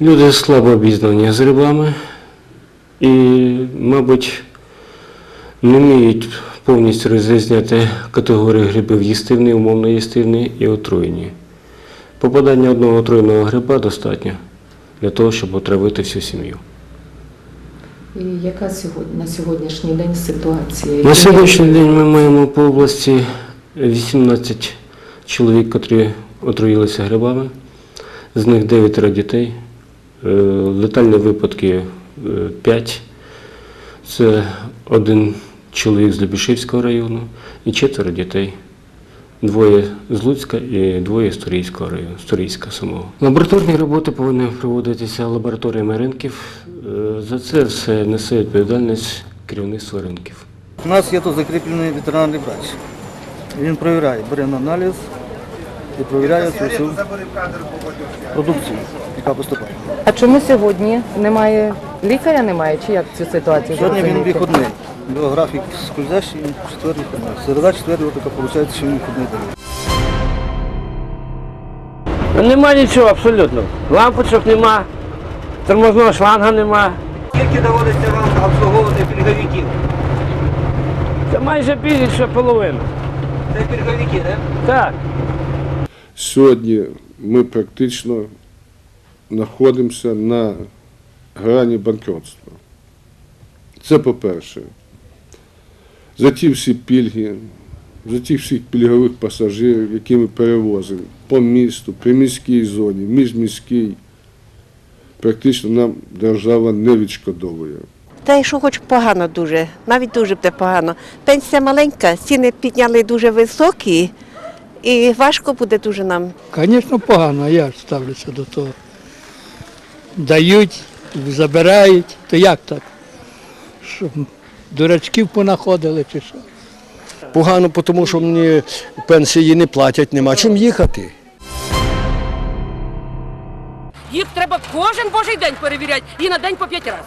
Люди слабо обізнані з грибами і, мабуть, не вміють повністю розрізняти категорії грибів їстивні, умовно їстивні і отруєні. Попадання одного отруєного гриба достатньо для того, щоб отравити всю сім'ю. І яка сьогодні на сьогоднішній день ситуація? На сьогоднішній день ми маємо по області 18 чоловік, котрі отруїлися грибами, з них 9 дітей, летальні випадки 5. Це один чоловік з Любішівського району і четверо дітей. Двоє з Луцька і двоє з Турійського району, з Турійська самого. Лабораторні роботи повинні проводитися лабораторіями ринків. Е, За це все несе відповідальність керівництво ринків. У нас є тут закріплений ветеринарний врач. Він перевіряє, бере на аналіз і перевіряє цю продукцію, яка поступає. А чому сьогодні немає лікаря? Немає чи як цю ситуацію? Сьогодні він виходний. Його графік скользящий, четвер виходний. Середа, четвер, така виходить, що він виходний дає. Нема нічого абсолютно. Лампочок нема, тормозного шланга нема. Скільки доводиться вам обслуговувати пільговиків? Це майже більше половини. Це пільговики, так? Так. Сьогодні ми практично знаходимося на грані банкротства. Це по-перше. За ті всі пільги, за тих всіх пільгових пасажирів, які ми перевозимо по місту, приміській зоні, міжміській, практично нам держава не відшкодовує. Та й що хоч погано дуже, навіть дуже буде погано. Пенсія маленька, ціни підняли дуже високі, і важко буде дуже нам. Звісно, погано, я ж ставлюся до того. Дають, забирають, то як так? Що, дурачків понаходили чи що? Погано, тому що мені пенсії не платять, нема чим їхати. Їх треба кожен божий день перевіряти і на день по п'ять разів.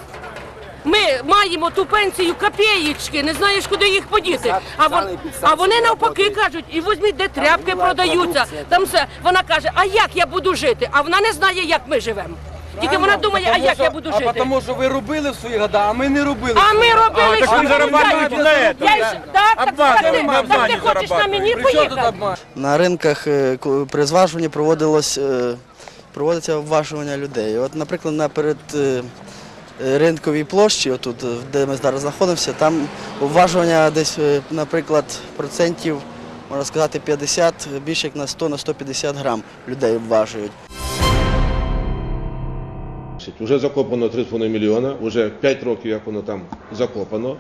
Ми маємо ту пенсію копієчки, не знаєш, куди їх подіти. А, вон, а вони навпаки кажуть, і візьміть, де тряпки продаються. Там все. Вона каже, а як я буду жити? А вона не знає, як ми живемо. Тільки вона думає, а як я буду А жити. тому що ви робили в свої года, а ми не робили. А ми робили, що ви ми зарабатуєте на этом, Я ж- Так, так, так, ти- так ти хочеш на мені поїхати? На ринках е, при зважуванні проводилось, е, проводиться обважування людей. От, наприклад, на перед е, е, ринковій площі, отут, е, де ми зараз знаходимося, там обважування десь, е, наприклад, процентів, можна сказати, 50, більше як на 100 на 150 грам людей обважують. Вже закопано 3,5 мільйона, вже 5 років, як воно там закопано.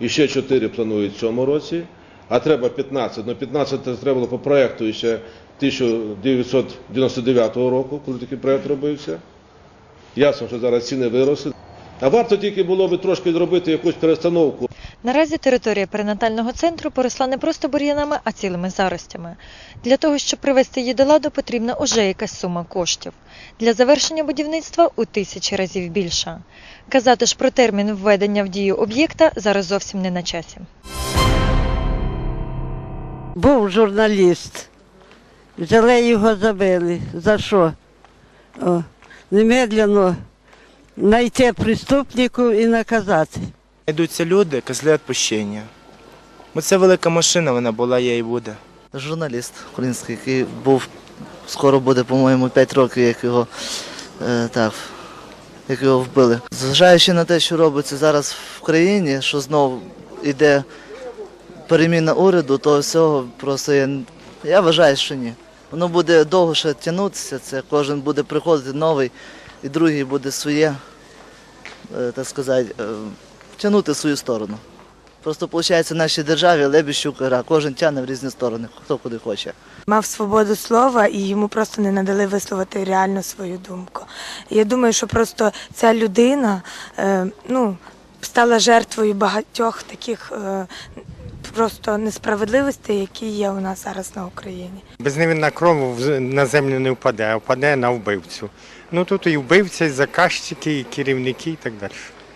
І ще 4 планують в цьому році, а треба 15. Ну 15 це треба було по проєкту ще 1999 року, коли такий проєкт робився. Ясно, що зараз ціни виросли. А варто тільки було би трошки зробити якусь перестановку. Наразі територія перинатального центру поросла не просто бур'янами, а цілими заростями. Для того, щоб привести її до ладу, потрібна уже якась сума коштів. Для завершення будівництва у тисячі разів більша. Казати ж про термін введення в дію об'єкта зараз зовсім не на часі. Був журналіст. Взяли його забили. За що? О, немедленно знайти преступнику і наказати. Йдуться люди, козли відпущення. Бо це велика машина, вона була, є і буде. Журналіст український, який був скоро буде, по-моєму, 5 років, як його е, так, як його вбили. Зважаючи на те, що робиться зараз в країні, що знову йде переміна уряду, то всього просто я, я вважаю, що ні. Воно буде довго ще тягнутися, це кожен буде приходити новий, і другий буде своє, е, так сказати, е, тягнути в свою сторону. Просто виходить в нашій державі лебіщук гра, кожен тягне в різні сторони, хто куди хоче. Мав свободу слова і йому просто не надали висловити реально свою думку. Я думаю, що просто ця людина е, ну, стала жертвою багатьох таких е, просто несправедливостей, які є у нас зараз на Україні. Безневинна кров в- на землю не впаде, а впаде на вбивцю. Ну тут і вбивці, і заказчики, і керівники, і так далі.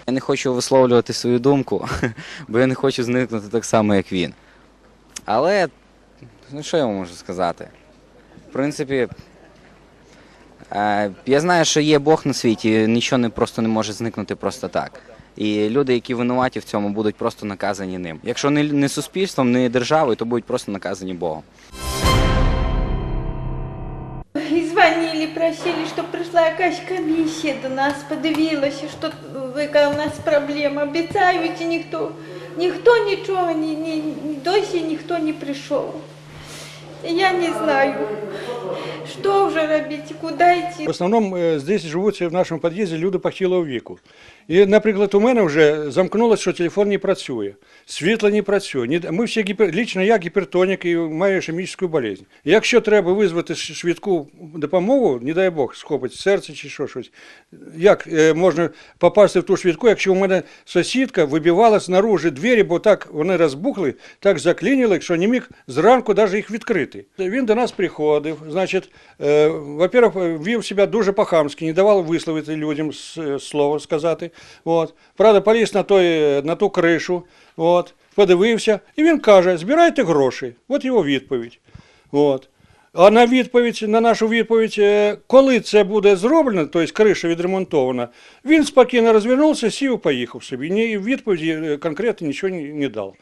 Я не хочу висловлювати свою думку, бо я не хочу зникнути так само, як він. Але, ну що я можу сказати? В принципі, Е, Я знаю, що є Бог на світі, нічого не просто не може зникнути просто так. І люди, які винуваті в цьому, будуть просто наказані ним. Якщо не, не суспільством, не державою, то будуть просто наказані Богом. І дзвонили, просили, щоб прийшла якась комісія до нас, подивилася, що у нас проблема. Обіцяють, ніхто, ніхто нічого, ні, ні, ні- досі ніхто не прийшов. Я не знаю, що вже робити, куди йти. В основному е, здесь живуть в нашому під'їзді люди похилого віку. І, наприклад, у мене вже замкнулося, що телефон не працює, світло не працює. Ми всі гіпер... лічно я гіпертонік і маю ішемічну болезнь. Якщо треба визвати швидку допомогу, не дай Бог, схопить серце чи що щось. Як е, можна попасти в ту швидку, якщо у мене сусідка вибивала знаружи двері, бо так вони розбухли, так заклинили, що не міг зранку навіть їх відкрити. Він до нас приходив, значить, е, во-первых, вів себе дуже по-хамськи, не давав висловити людям слово сказати. От. Правда, поліз на, той, на ту кришу, от, подивився, і він каже: збирайте гроші. От його відповідь. От. А на відповідь, на нашу відповідь, е, коли це буде зроблено, тобто криша відремонтована, він спокійно розвернувся, сів і поїхав собі. Ні відповіді е, конкретно нічого не дав.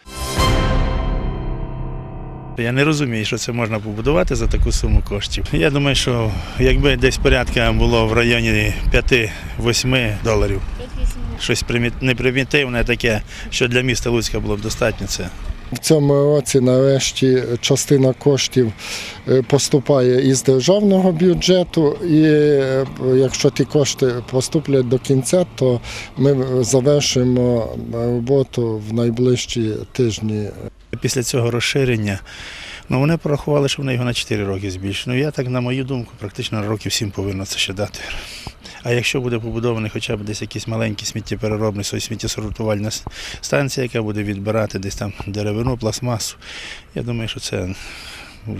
Я не розумію, що це можна побудувати за таку суму коштів. Я думаю, що якби десь порядка було в районі 5-8 доларів, щось примі- непримітивне таке, що для міста Луцька було б достатньо це. В цьому році нарешті частина коштів е, поступає із державного бюджету, і е, якщо ті кошти поступлять до кінця, то ми завершимо роботу в найближчі тижні. Після цього розширення, ну вони порахували, що вони його на 4 роки збільшують. Ну я так, на мою думку, практично на років 7 повинно це ще дати. А якщо буде побудований хоча б десь якийсь маленький сміттєпереробний сміттєсортувальна станція, яка буде відбирати десь там деревину, пластмасу, я думаю, що це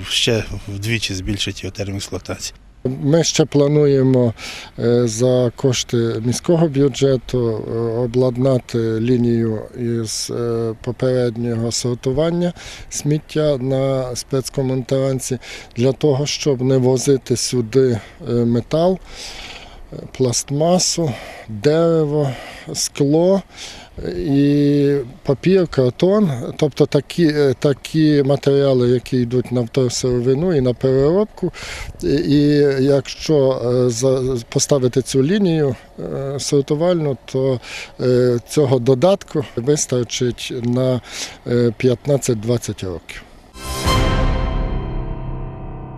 ще вдвічі збільшить його термін експлуатації. Ми ще плануємо е, за кошти міського бюджету е, обладнати лінію із е, попереднього сортування сміття на спецкомунтеранці для того, щоб не возити сюди метал, пластмасу, дерево, скло. І папір, картон, тобто такі, е, такі матеріали, які йдуть на вторсировину і на переробку. І, якщо е, поставити цю лінію е, сортувальну, то цього додатку вистачить на е, 15-20 років.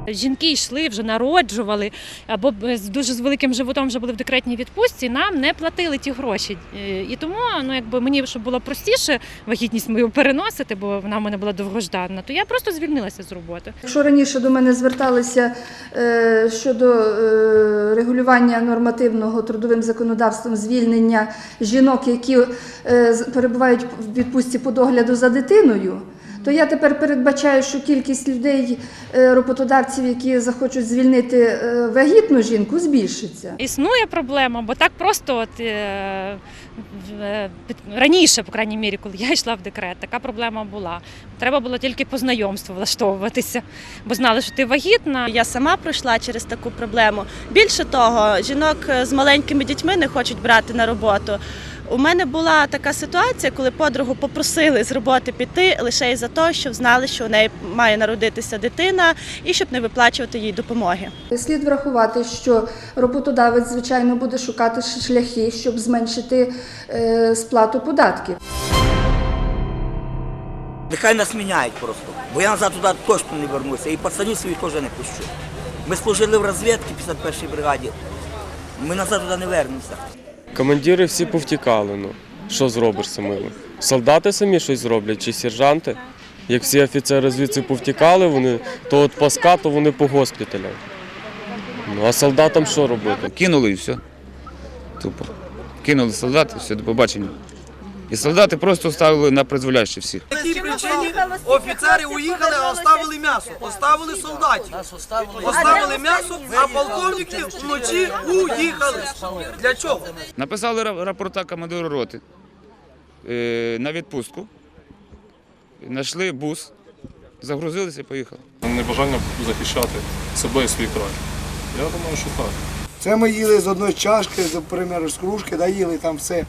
Жінки йшли, вже народжували, або з дуже з великим животом вже були в декретній відпустці, нам не платили ті гроші. Е, І тому, ну якби мені щоб було простіше вагітність мою переносити, бо вона в мене була довгожданна, то я просто звільнилася з роботи. Якщо раніше до мене зверталися е, щодо е, регулювання нормативного трудовим законодавством звільнення жінок, які перебувають в відпустці по догляду за дитиною, то я тепер передбачаю, що кількість людей, е, роботодавців, які захочуть звільнити е, вагітну жінку, збільшиться. Існує проблема, бо так просто от, е, в- е, раніше, по крайній мірі, коли я йшла в декрет, така проблема була. Треба було тільки по знайомству влаштовуватися, бо знали, що ти вагітна. Я сама пройшла через таку проблему. Більше того, жінок з маленькими дітьми не хочуть брати на роботу. У мене була така ситуація, коли подругу попросили з роботи піти лише із-за того, що знали, що у неї має народитися дитина, і щоб не виплачувати їй допомоги. Слід врахувати, що роботодавець, звичайно, буде шукати шляхи, щоб зменшити е, сплату податків. Нехай нас міняють просто, бо я назад туди точно не вернуся. І пацанів своїх теж не пущу. Ми служили в розвідці 51-й бригаді. Ми назад туди не вернемося. Командири всі повтікали, ну. Що зробиш самими? Солдати самі щось зроблять чи сержанти? Як всі офіцери звідси повтікали, вони то от паска, то вони по госпіталям. Ну а солдатам що робити? Кинули і все. Тупо. Кинули солдат, все, до побачення. І солдати просто ставили на призволяще всіх. По якій причині офіцери уїхали, а оставили м'ясо, оставили солдатів. Оставили м'ясо, а полковники вночі уїхали. Для чого? Написали рапорта командиру роти е, на відпустку. Знайшли бус, загрузилися і поїхали. Небажання захищати себе і свій край. Я думаю, що так. Це ми їли з одної чашки, примеру, з кружки, да, їли там все.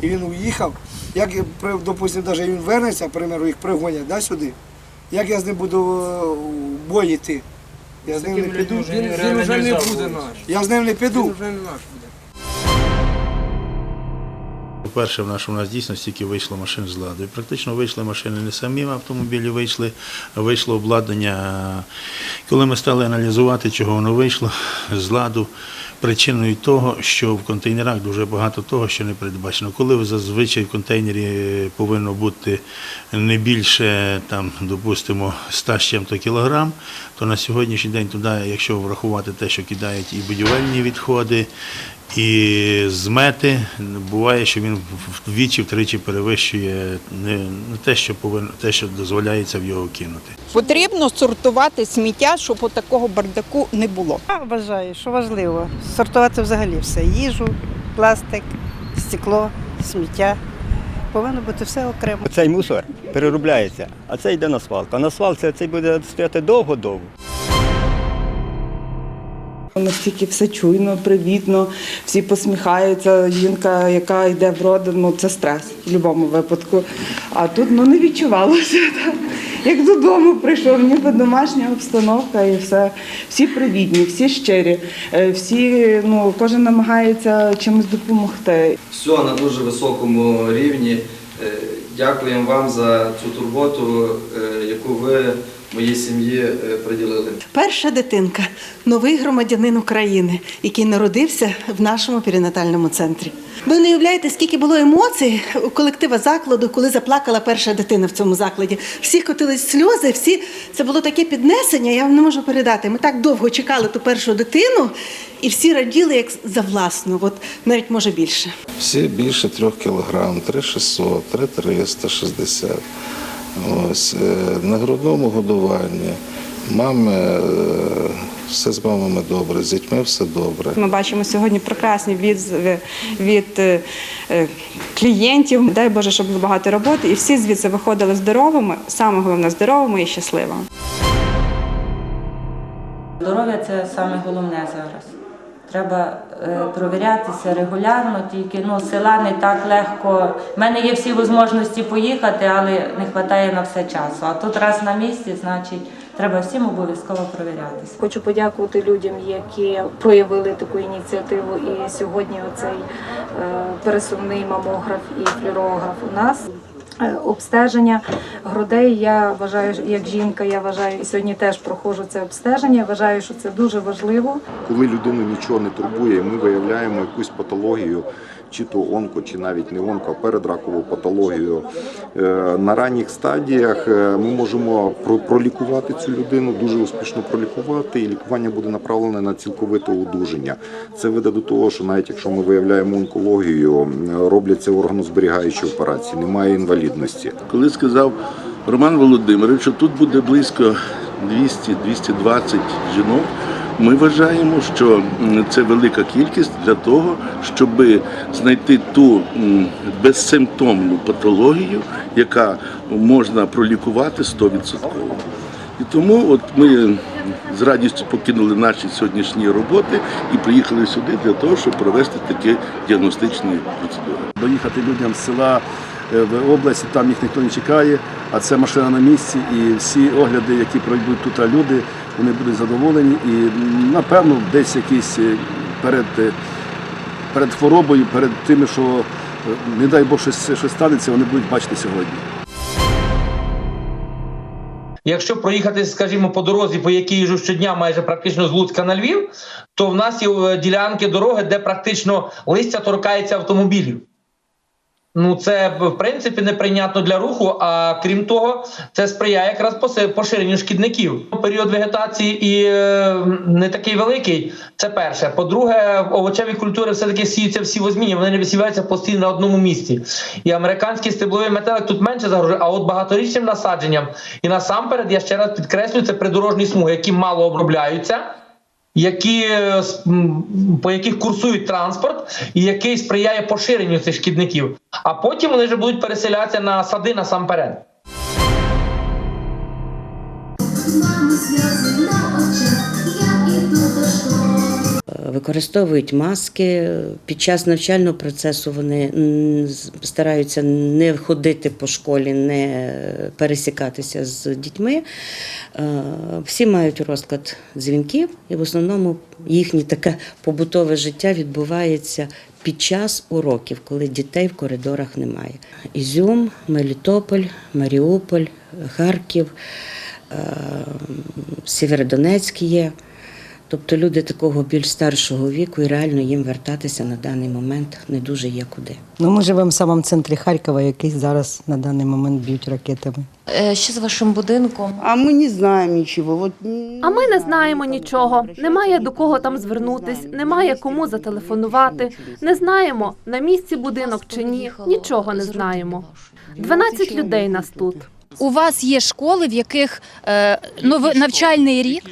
І він уїхав. Як, я, допустим, навіть він вернеться, примеру, їх пригонять да, сюди. Як я з ним буду е, в бой йти? Я з ним не піду. Він, він вже не буде наш. Я з ним не піду. Він вже не наш буде. Перше, в нашому нас дійсно стільки вийшло машин з ладу. І практично вийшли машини не самі автомобілі вийшли, а вийшло обладнання. Коли ми стали аналізувати, чого воно вийшло з ладу, причиною того, що в контейнерах дуже багато того, що не передбачено. Коли зазвичай в контейнері повинно бути не більше, там, допустимо, 100 з чим-то кілограм, то на сьогоднішній день туди, якщо врахувати те, що кидають і будівельні відходи, і змети, буває, що він вдвічі, втричі перевищує не, те, що повинно, те, що дозволяється в його кинути. Потрібно сортувати сміття, щоб такого бардаку не було. Я вважаю, що важливо сортувати взагалі все: їжу, пластик, стекло, сміття. Повинно бути все окремо. Цей мусор переробляється, а це йде на свалку. А на свалці цей буде стояти довго-довго. Настільки все чуйно, привітно, всі посміхаються. Жінка, яка йде в роди, ну це стрес в будь-якому випадку. А тут ну не відчувалося. Так. Як додому прийшов, ніби домашня обстановка і все. Всі привітні, всі щирі, е, всі, ну кожен намагається чимось допомогти. все на дуже високому рівні. Е, Дякуємо вам за цю турботу, е, яку ви моїй сім'ї е, приділили. Перша дитинка новий громадянин України, який народився в нашому перинатальному центрі. Ви не уявляєте, скільки було емоцій у колектива закладу, коли заплакала перша дитина в цьому закладі. Всі котились сльози, всі це було таке піднесення. Я вам не можу передати. Ми так довго чекали ту першу дитину, і всі раділи як за власну, от навіть може більше. Всі більше трьох кілограм, 3600, 3360. Ось, е, на грудному годуванні. Мами, е, все з мамами добре, з дітьми все добре. Ми бачимо сьогодні прекрасні відзиви від е, клієнтів. Дай Боже, щоб було багато роботи, і всі звідси виходили здоровими, саме головне здоровими і щасливими. Здоров'я це саме головне зараз. Треба е, провірятися регулярно, тільки ну, села не так легко. У мене є всі можливості поїхати, але не вистачає на все часу. А тут раз на місці, значить, треба всім обов'язково провірятися. Хочу подякувати людям, які проявили таку ініціативу. І сьогодні оцей е, пересувний мамограф і флюорограф у нас. Е, Обстеження грудей я вважаю, як жінка, я вважаю, і сьогодні теж проходжу це обстеження. Вважаю, що це дуже важливо. Коли людину нічого не турбує, ми виявляємо якусь патологію, чи то онко, чи навіть не онко, а передракову патологію. Е, На ранніх стадіях е, ми можемо пролікувати цю людину, дуже успішно пролікувати, і лікування буде направлене на цілковите одужання. Це веде до того, що навіть якщо ми виявляємо онкологію, м, робляться органозберігаючі операції, немає інвалідності. Коли сказав Роман Володимирович, що тут буде близько 200-220 жінок, ми вважаємо, що це велика кількість для того, щоб знайти ту безсимптомну патологію, яка можна пролікувати 100%. І тому от ми з радістю покинули наші сьогоднішні роботи і приїхали сюди для того, щоб провести такі діагностичні процедури. доїхати людям з села е, в область, там їх ніхто не чекає, а це машина на місці, і всі огляди, які пройдуть тут люди, вони будуть задоволені. І напевно десь якісь е, перед, е, перед хворобою, перед тим, що е, не дай Бог щось, щось станеться, вони будуть бачити сьогодні. Якщо проїхати, скажімо, по дорозі, по якій їжу щодня, майже практично з Луцька на Львів, то в нас є ділянки дороги, де практично листя торкається автомобілів. Ну, це в принципі неприйнятно для руху. А крім того, це сприяє якраз поширенню шкідників. Період вегетації і е, не такий великий. Це перше. По-друге, овочеві культури все-таки сіються всі возмінні, вони не висіваються постійно на одному місці. І американський стебловий метелик тут менше загрожує, а от багаторічним насадженням. І насамперед, я ще раз підкреслюю, це придорожні смуги, які мало обробляються які е, по яких курсують транспорт, і який сприяє поширенню цих шкідників. А потім вони вже будуть переселятися на сади насамперед. Використовують маски. Під час навчального процесу вони стараються не ходити по школі, не пересікатися з дітьми. Е, Всі мають розклад дзвінків, і в основному їхнє таке побутове життя відбувається під час уроків, коли дітей в коридорах немає. Ізюм, Мелітополь, Маріуполь, Харків, е, Сєвєродонецьк є. Тобто люди такого більш старшого віку і реально їм вертатися на даний момент не дуже є куди. Ну, ми живемо в самому центрі Харкова, який зараз на даний момент б'ють ракетами. Що з вашим будинком? А ми не знаємо нічого. От, А ми не знаємо нічого. Немає до кого там звернутись, немає кому зателефонувати. Не знаємо, на місці будинок чи ні. Нічого не знаємо. 12 людей нас тут. У вас є школи, в яких е, нови- навчальний рік?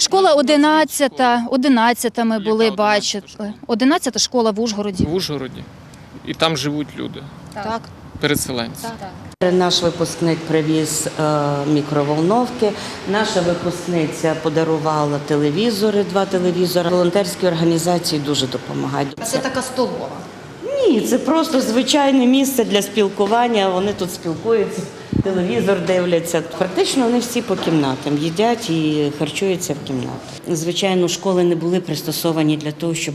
Школа 11, 11 ми були, бачили. 11 школа в Ужгороді. в Ужгороді. І там живуть люди, Так. переселенці. Наш випускник привіз е, мікроволновки. Наша випускниця подарувала телевізори, два телевізори. Волонтерські організації дуже допомагають. Це така столова. Ні, це просто звичайне місце для спілкування. Вони тут спілкуються, телевізор дивляться. Практично вони всі по кімнатам їдять і харчуються в кімнатах. Звичайно, школи не були пристосовані для того, щоб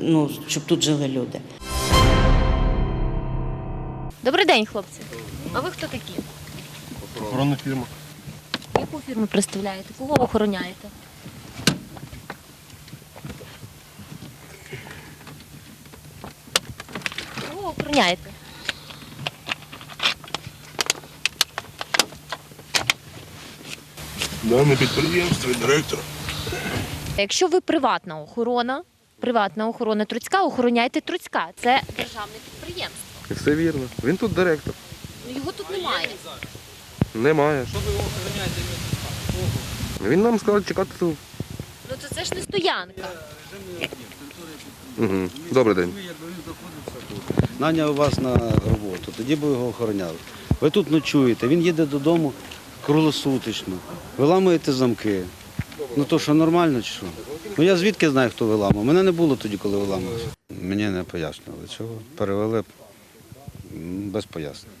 ну, щоб тут жили люди. Добрий день, хлопці. А ви хто такі? Охоронна фірма. Яку фірму представляєте? Кого охороняєте? Кого охороняєте? Дане підприємство, директор. Якщо ви приватна охорона, приватна охорона Труцька, охороняйте Труцька. Це державне підприємство. Все вірно. Він тут директор. Ну, Його тут немає. Немає. Що ви його охороняєте? Він нам сказав чекати тут. Ну то це ж не стоянка. Угу. Добрий день. Наняв вас на роботу, тоді б його охороняли. Ви тут ночуєте, він їде додому круглосуточно, виламуєте замки. Ну то що нормально чи що? Ну я звідки знаю, хто виламав? Мене не було тоді, коли виламувався. Мені не пояснювали чого. Перевели без пояснень.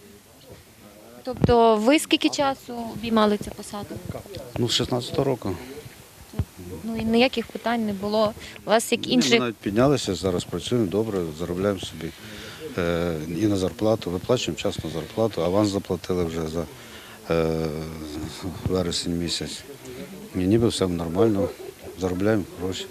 Тобто ви скільки часу обіймали цю посаду? Ну, з 16-го року. Ну і ніяких питань не було. У вас як Ми навіть піднялися, зараз працюємо добре, заробляємо собі і на зарплату, виплачуємо вчасно зарплату, аванс заплатили вже за е, вересень місяць. І ніби все нормально, заробляємо гроші.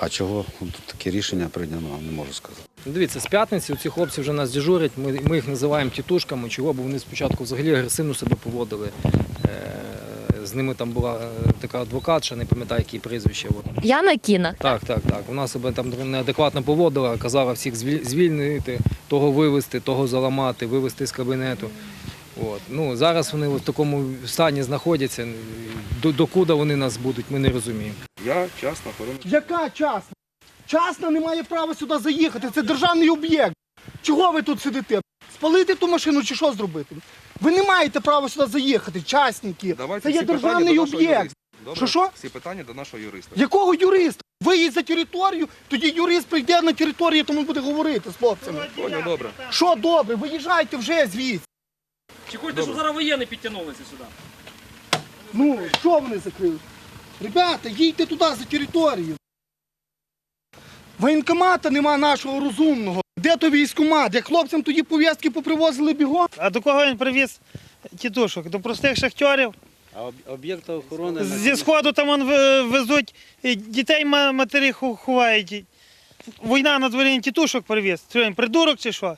А чого От таке рішення прийнято, не можу сказати. Дивіться, з п'ятниці ці хлопці вже нас дежурять, ми, ми їх називаємо тітушками, чого, бо вони спочатку взагалі агресивно себе поводили. З ними там була е, така адвокатша, не пам'ятаю, які прізвище. Яна Кіна. Так, так, так. Вона себе там неадекватно поводила, казала всіх звільнити, того вивезти, того заламати, вивезти з кабінету. От. Ну, зараз вони в такому стані знаходяться. Докуди вони нас будуть, ми не розуміємо. Я частна охорона. Яка частна? Частна не має права сюди заїхати. Це державний об'єкт. Чого ви тут сидите? Спалити ту машину чи що зробити? Ви не маєте права сюди заїхати, частники. Це є державний об'єкт. Що що? Всі питання до нашого юриста. Якого юриста? Виїдь за територію, тоді юрист прийде на територію, тому буде говорити з хлопцями. Поняв, добре. Що добре? Виїжджайте вже звідси. Чи хочете, щоб зараз воєнні підтягнулися сюди? Ну, що вони закрили? Ребята, їдьте туди за територію. Воєнкомата нема нашого розумного. Де то військкомат? Як хлопцям тоді пов'язки попривозили бігом? А до кого він привіз тітушок? До простих шахтьорів. А об'єкта охорони Зі сходу там он везуть, дітей матері ховають. Війна на дворі тітушок привіз. Це він, придурок чи що?